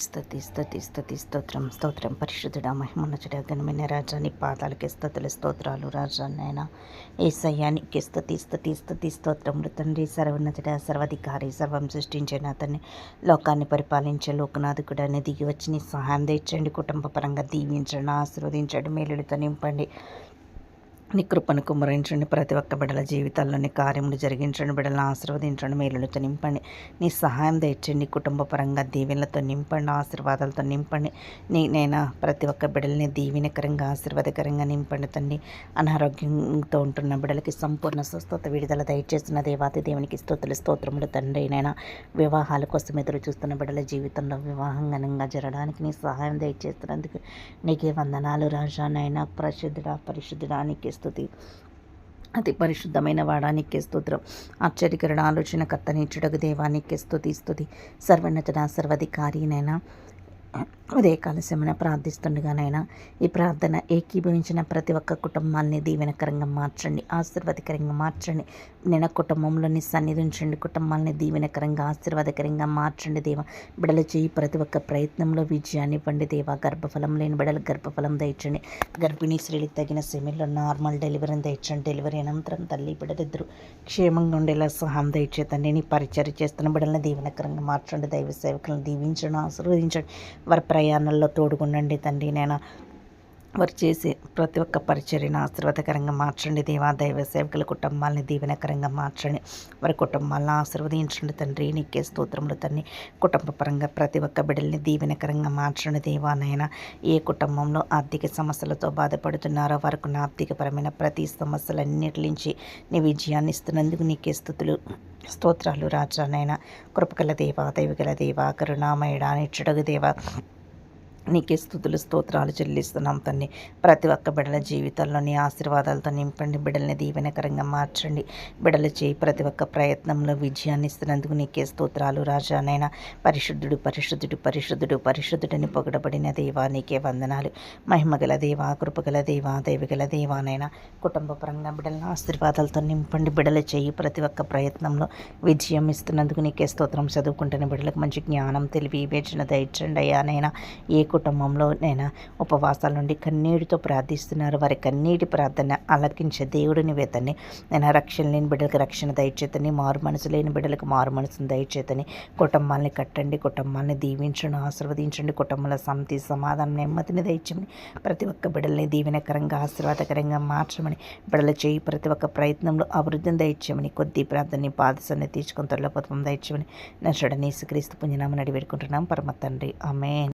స్థుతి స్థుతి స్థుతి స్తోత్రం స్తోత్రం. పరిశుద్ధుడ మహిమనచుడ ఘనమైన రాజాని పాదాలకి స్థుతుల స్తోత్రాలు రాజాన్నైనా ఏసయ్యానికి స్థుతి స్థుతి స్థుతి స్తోత్రములు తండ్రి సర్వోన్నతుడ సర్వాధికారి సర్వం సృష్టించిన అతన్ని లోకాన్ని పరిపాలించే లోకనాథకుడని దిగి వచ్చి సహాయం తెచ్చండి. కుటుంబ పరంగా దీవించండి ఆశీర్వదించండి మేలుడితో నింపండి. నీ కృపను కుమరించండి ప్రతి ఒక్క బిడ్డల జీవితాల్లోని కార్యములు జరిగించండి బిడ్డలను ఆశీర్వదించండి మేలులతో నింపండి. నీ సహాయం తెచ్చండి కుటుంబ పరంగా దీవెనలతో నింపండి ఆశీర్వాదాలతో నింపండి. నీ నేను ప్రతి ఒక్క బిడ్డల్ని దీవెనకరంగా ఆశీర్వాదకరంగా నింపండి తండ్రి. అనారోగ్యంతో ఉంటున్న బిడ్డలకి సంపూర్ణ స్వస్థత విడుదల దయచేసిన దేవాతి దేవునికి స్తోతులు స్తోత్రములు తండ్రి. నైనా వివాహాల కోసం ఎదురు చూస్తున్న బిడ్డల జీవితంలో వివాహం ఘనంగా జరగడానికి నీ సహాయం దయచేస్తున్నందుకు నీకే వందనాలు రాజా నైనా పరిశుద్ధుడా పరిశుద్ధుడానికి స్థుతి అతి పరిశుద్ధమైన వాడానికి స్తోత్రం. ఆశ్చర్యకరణ ఆలోచన కర్తనిచ్చుడకు దేవానికి స్థుతి స్థుతి సర్వోన్నత సర్వధికారినైనా ఉదయకాల సమన ప్రార్థిస్తుండగానైనా ఈ ప్రార్థన ఏకీభవించిన ప్రతి ఒక్క కుటుంబాన్ని దీవెనకరంగా మార్చండి ఆశీర్వాదకరంగా మార్చండి. నేను కుటుంబంలోని సన్నిధించండి కుటుంబాన్ని దీవెనకరంగా ఆశీర్వాదకరంగా మార్చండి దేవ. బిడలు చేయి ప్రతి ఒక్క ప్రయత్నంలో విజయాన్ని ఇవ్వండి దేవ. గర్భఫలం లేని బిడలు గర్భఫలం దయచండి గర్భిణీ స్త్రీలకు తగిన సెమిలో నార్మల్ డెలివరీని దయచండి డెలివరీ అనంతరం తల్లి బిడలిద్దరు క్షేమంగా ఉండేలా సహాయం దయచేతండి నీ పరిచయం చేస్తున్న బిడలను దీవెనకరంగా మార్చండి. దైవ సేవకులను దీవించండి ఆశీర్వదించండి. వారి ప్రయాణంలో తోడుగుండండి తండ్రి నేను వారు చేసే ప్రతి ఒక్క పరిచర్యను ఆశీర్వాదకరంగా మార్చండి. దేవా దైవ సేవకుల కుటుంబాలని దీవెనకరంగా మార్చండి. వారి కుటుంబాలను ఆశీర్వదించండి తండ్రి. నీకే స్తోత్రములు తండ్రి. కుటుంబ పరంగా ప్రతి ఒక్క బిడ్డల్ని దీవెనకరంగా మార్చండి దేవానైనా ఏ కుటుంబంలో ఆర్థిక సమస్యలతో బాధపడుతున్నారో వారికి ఆర్థికపరమైన ప్రతి సమస్యలన్నిటి నుంచి నీ విజయాన్ని ఇస్తున్నందుకు నీకే స్థుతులు స్తోత్రాలు రాజానైనా కృపకల దేవా దైవగల దేవా కరుణామయడా నిచ్చడగు దేవా. నీకే స్థుతులు స్తోత్రాలు చెల్లిస్తున్నాం తండ్రి ప్రతి ఒక్క బిడ్డల జీవితాల్లోని ఆశీర్వాదాలతో నింపండి. బిడల్ని దీవెనకరంగా మార్చండి. బిడల చేయి ప్రతి ఒక్క ప్రయత్నంలో విజయాన్ని ఇస్తున్నందుకు నీకే స్తోత్రాలు. రాజానైనా పరిశుద్ధుడు పరిశుద్ధుడు పరిశుద్ధుడు పరిశుద్ధుడిని పొగడబడిన దేవా నీకే వందనాలు. మహిమగల దేవా కృపగల దేవా దేవిగల దేవానైనా కుటుంబ పరంగా బిడ్డలను ఆశీర్వాదాలతో నింపండి. బిడల చేయి ప్రతి ఒక్క ప్రయత్నంలో విజయం ఇస్తున్నందుకు నీకే స్తోత్రం. చదువుకుంటున్న బిడలకు మంచి జ్ఞానం తెలివి వివేచన దయచండి అయ్యానైనా ఏ కుటుంబంలో నేను ఉపవాసాల నుండి కన్నీటితో ప్రార్థిస్తున్నారు. వారి కన్నీటి ప్రార్థన అలకించే దేవుడిని వేతని నేను రక్షణ లేని బిడ్డలకు రక్షణ దయచేతని మారు మనసు లేని బిడ్డలకు మారు మనసును దయచేతని కుటుంబాన్ని కట్టండి కుటుంబాన్ని దీవించండి ఆశీర్వదించండి కుటుంబంలో సమతి సమాధానం నెమ్మదిని దయచమని ప్రతి ఒక్క బిడ్డల్ని దీవెనకరంగా ఆశీర్వాదకరంగా మార్చమని బిడ్డల చేయి ప్రతి ఒక్క ప్రయత్నంలో అభివృద్ధిని దయచేయమని కొద్ది ప్రార్థనని బాధసన్ని తీర్చుకొని తొలపోతం దయచేయమని నచ్చడని క్రీస్తు పుణ్యనామని అడిగి పెట్టుకుంటున్నాం పరమ తండ్రి. ఆమె